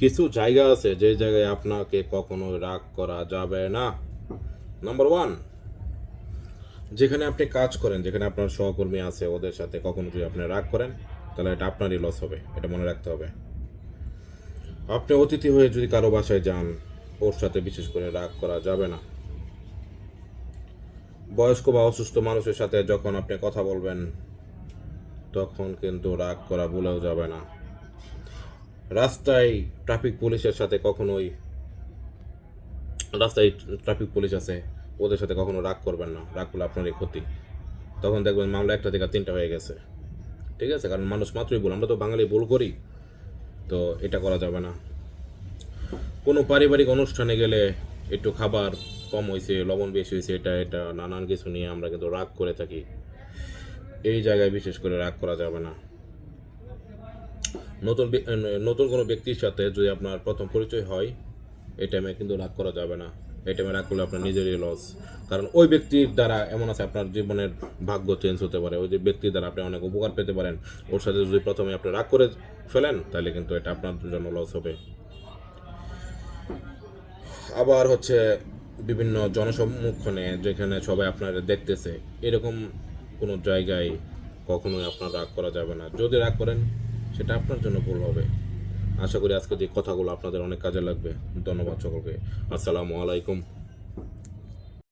কিছু জায়গা আছে যে জায়গায় আপনাকে কখনো রাগ করা যাবে না। নাম্বার ওয়ান যেখানে আপনি কাজ করেন, যেখানে আপনার সহকর্মী আছে, ওদের সাথে কখনো যদি আপনি রাগ করেন, তাহলে এটা আপনারই লস হবে, এটা মনে রাখতে হবে। আপনি অতিথি হয়ে যদি কারও বাসায় যান, ওর সাথে বিশেষ করে রাগ করা যাবে না। বয়স্ক বা অসুস্থ মানুষের সাথে যখন আপনি কথা বলবেন, তখন কিন্তু রাগ করা ভুলেও যাবে না। রাস্তায় ট্রাফিক পুলিশের সাথে কখনোই, রাস্তায় ট্রাফিক পুলিশ আছে, ওদের সাথে কখনো রাগ করবেন না, রাগ করলে আপনারই ক্ষতি। তখন দেখবেন মামলা একটা থেকে তিনটা হয়ে গেছে। ঠিক আছে? কারণ মানুষ মাত্রই ভুল, আমরা তো বাঙালি ভুল করি, তো এটা করা যাবে না। কোনো পারিবারিক অনুষ্ঠানে গেলে একটু খাবার কম হয়েছে লবণ বেশি হয়েছে এটা এটা, নানান কিছু নিয়ে আমরা কিন্তু রাগ করে থাকি। এই জায়গায় বিশেষ করে রাগ করা যাবে না। নতুন নতুন কোনো ব্যক্তির সাথে যদি আপনার প্রথম পরিচয় হয়, এই টাইমে কিন্তু রাগ করা যাবে না। এই টাইমে রাগ করলে আপনার নিজেরই লস কারণ ওই ব্যক্তির দ্বারা এমন আছে, আপনার জীবনের ভাগ্য চেঞ্জ হতে পারে। ওই যে ব্যক্তির দ্বারা আপনি অনেক উপকার পেতে পারেন। ওর সাথে যদি প্রথমে আপনি রাগ করে ফেলেন, তাহলে কিন্তু এটা আপনার জন্য লস হবে। আবার হচ্ছে বিভিন্ন জনসম্মুখনে যেখানে সবাই আপনার দেখতেছে, এরকম কোনো জায়গায় কখনোই আপনার রাগ করা যাবে না। যদি রাগ করেন সেটা আপনার জন্য ভুল হবে। আশা করি আজকে যে কথাগুলো আপনাদের অনেক কাজে লাগবে। ধন্যবাদ সকলকে। আসসালামু আলাইকুম।